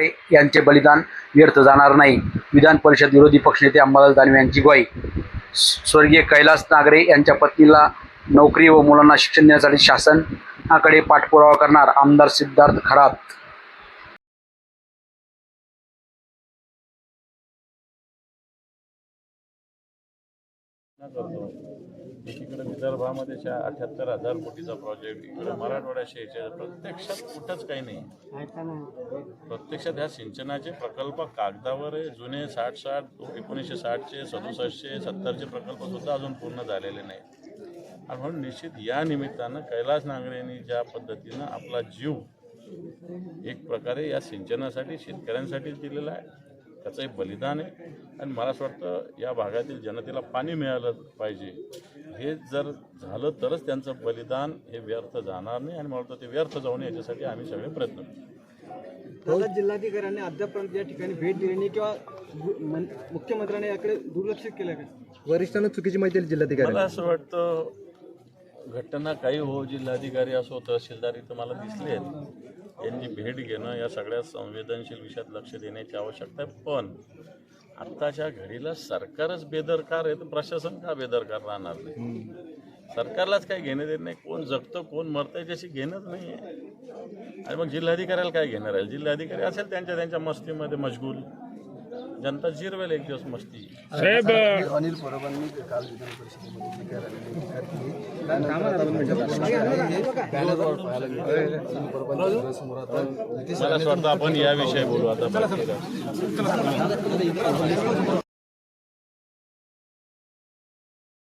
यांचे बलिदान व्यर्थ जाणार नाही. विधान परिषद विरोधी पक्षनेते अंबादास दानवे यांची ग्वाही. स्वर्गीय कैलास नागरे यांच्या पत्नीला नोकरी व मुलांना शिक्षण देण्यासाठी शासनाकडे पाठपुरावा करणार आमदार सिद्धार्थ खरात. प्रयत्न करतो. एकीकडे विदर्भामध्ये अठ्याहत्तर हजार कोटीचा प्रोजेक्ट इकडे मराठवाड्याशी याच्या प्रत्यक्षात कुठंच काही नाही. प्रत्यक्षात ह्या सिंचनाचे प्रकल्प कागदावर आहे जुने साठ साठ एकोणीसशे साठचे सदुसष्टचे सत्तरचे प्रकल्प सुद्धा अजून पूर्ण झालेले नाही आणि म्हणून निश्चित या निमित्तानं कैलास नांगरेंनी ज्या पद्धतीनं आपला जीव एक प्रकारे या सिंचनासाठी शेतकऱ्यांसाठीच दिलेला आहे. त्याचं एक बलिदान आहे. आणि मला असं वाटतं या भागातील जनतेला पाणी मिळालं पाहिजे. हे जर झालं तरच त्यांचं बलिदान हे व्यर्थ जाणार नाही. आणि मला वाटतं ते व्यर्थ जाऊ नये याच्यासाठी आम्ही सगळे प्रयत्न करू. दादा जिल्हाधिकाऱ्यांनी अद्यापर्यंत या ठिकाणी भेट दिली नाही किंवा मुख्यमंत्र्यांनी याकडे दुर्लक्ष केलं का? वरिष्ठांना चुकीची माहिती दिली जिल्हाधिकारी. मला असं वाटतं घटना काही हो जिल्हाधिकारी असो तहसीलदार इथं मला दिसले आहेत. यांनी भेट घेणं या सगळ्या संवेदनशील विषयात लक्ष देण्याची आवश्यकता आहे. पण आत्ताच्या घडीला सरकारच बेदरकार आहे तर प्रशासन का बेदरकार राहणार नाही? सरकारलाच काही घेणं देत नाही. कोण जगतं कोण मरतं याच्याशी घेणंच नाही आहे आणि मग जिल्हाधिकाऱ्याला काय घेणार आहे? जिल्हाधिकारी असेल त्यांच्या त्यांच्या मस्तीमध्ये मशगूल. जनता जिरवेल एक दिवस मस्ती. अनिल परबांनी काल विधान परिषदेमध्ये मला असं वाटतं आपण याविषयी बोलू आता.